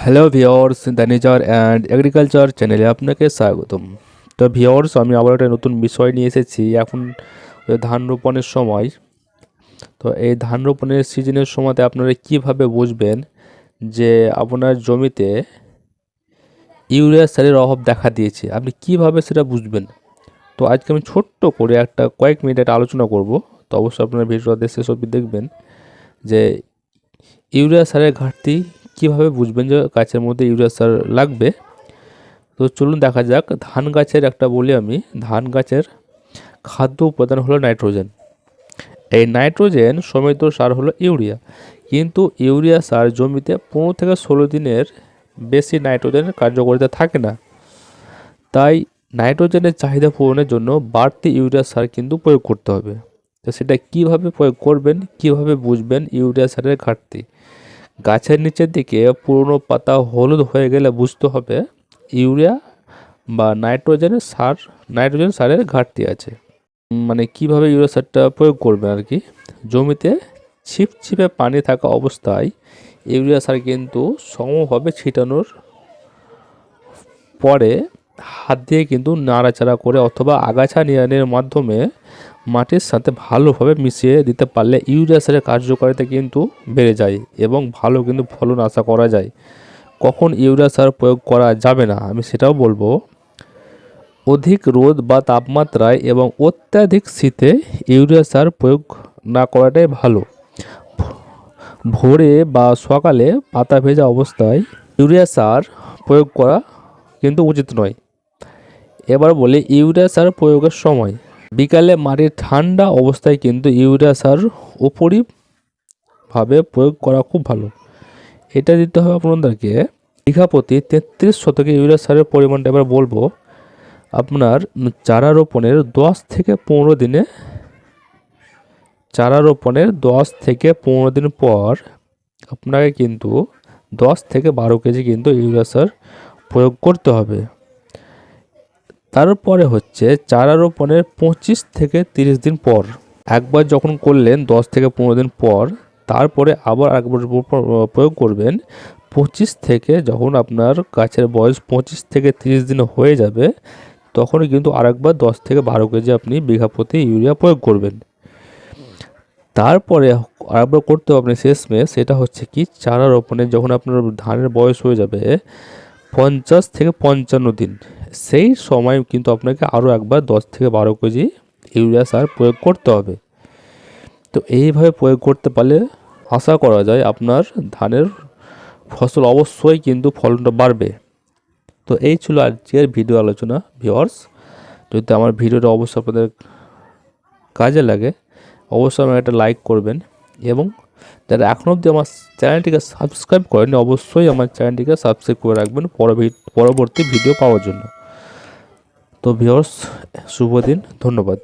Hello viewers দ্যানিজার and agriculture চ্যানেলে আপনাকে স্বাগতম। তো ভিওর্স আমি আবার একটা নতুন বিষয় নিয়ে এসেছি। এখন ধান রোপণের সময়, তো এই ধান রোপণের সিজনের সময়তে আপনারা কীভাবে বুঝবেন যে আপনার জমিতে ইউরিয়া সারের অভাব দেখা দিয়েছে? আপনি কীভাবে সেটা বুঝবেন? তো আজকে আমি ছোট্ট করে একটা কয়েক মিনিট একটা আলোচনা করব। তো অবশ্যই আপনারা ভিডিওটা শেষ অবধি দেখবেন যে ইউরিয়া সারের ঘাটতি কীভাবে বুঝবেন যে গাছের মধ্যে ইউরিয়া সার লাগবে? তো চলুন দেখা যাক। ধান গাছের একটা বলি আমি। ধান গাছের খাদ্য উপাদান হলো নাইট্রোজেন। এই নাইট্রোজেন সমৃদ্ধ সার হলো ইউরিয়া। কিন্তু ইউরিয়া সার জমিতে পনেরো থেকে ষোলো দিনের বেশি নাইট্রোজেনের কার্যকারিতা থাকে না। তাই নাইট্রোজেনের চাহিদা পূরণের জন্য বাড়তি ইউরিয়া সার কিন্তু প্রয়োগ করতে হবে। তো সেটা কীভাবে প্রয়োগ করবেন, কীভাবে বুঝবেন ইউরিয়া সারের ঘাটতি? গাছের নিচের দিকে পুরনো পাতা হলুদ হয়ে গেলে বুঝতে হবে ইউরিয়া বা নাইট্রোজেনের সার, নাইট্রোজেন সারের ঘাটতি আছে। মানে কীভাবে ইউরিয়া সারটা প্রয়োগ করবেন আর কি? জমিতে ছিপছিপে পানি থাকা অবস্থায় ইউরিয়া সার কিন্তু সমভাবে ছিটানোর পরে হাত দিয়ে কিন্তু নাড়াচাড়া করে অথবা আগাছা নিড়ানির মাধ্যমে মাটির সাথে ভালোভাবে মিশিয়ে দিতে পারলে ইউরিয়া সারের কার্যকারিতা কিন্তু বেড়ে যায় এবং ভালো কিন্তু ফলন আশা করা যায়। কখন ইউরিয়া সার প্রয়োগ করা যাবে না, আমি সেটাও বলব। অধিক রোদ বা তাপমাত্রায় এবং অত্যাধিক শীতে ইউরিয়া সার প্রয়োগ না করাটাই ভালো। ভোরে বা সকালে পাতা ভেজা অবস্থায় ইউরিয়া সার প্রয়োগ করা কিন্তু উচিত নয়। এবার বলি ইউরিয়া সার প্রয়োগের সময়। বিকালে মাটির ঠান্ডা অবস্থায় কিন্তু ইউরিয়া সার উপরিভাবে প্রয়োগ করা খুব ভালো। এটা দিতে হবে আপনাদেরকে বিঘা প্রতি তেত্রিশ শতকে ইউরিয়া সারের পরিমাণটা এবার বলব। আপনার চারা রোপণের দশ থেকে পনেরো দিনে, চারা রোপণের দশ থেকে পনেরো দিন পর আপনাকে কিন্তু দশ থেকে বারো কেজি কিন্তু ইউরিয়া সার প্রয়োগ করতে হবে। তারপরে হচ্ছে চারা রোপণের পঁচিশ থেকে তিরিশ দিন পর। একবার যখন করলেন, দশ থেকে পনেরো দিন পর, তারপরে আবার একবার প্রয়োগ করবেন, পঁচিশ থেকে যখন আপনার গাছের বয়স পঁচিশ থেকে তিরিশ দিন হয়ে যাবে তখন কিন্তু আরেকবার দশ থেকে বারো কেজি আপনি বিঘা প্রতি ইউরিয়া প্রয়োগ করবেন। তারপরে আরেকবার করতে হবে আপনি শেষমেশ, সেটা হচ্ছে কি, চারা রোপণে যখন আপনার ধানের বয়স হয়ে যাবে, পঞ্চাশ থেকে পঞ্চান্ন দিন। সেই সময় কিন্তু আপনাকে আরও একবার দশ থেকে বারো কেজি ইউরিয়া সার প্রয়োগ করতে হবে। তো এইভাবে প্রয়োগ করতে পারলে আশা করা যায় আপনার ধানের ফসল অবশ্যই কিন্তু ফলনটা বাড়বে। তো এই ছিল আজকের ভিডিও আলোচনা ভিওয়ার্স যদি আমার ভিডিওটা অবশ্যই আপনাদের কাজে লাগে, অবশ্যই আমার একটা লাইক করবেন এবং যারা এখনও অবধি আমার চ্যানেলটিকে সাবস্ক্রাইব করেনি অবশ্যই আমার চ্যানেলটিকে সাবস্ক্রাইব করে রাখবেন পরবর্তী ভিডিও পাওয়ার জন্য। তো ভিওর্স শুভ দিন ধন্যবাদ।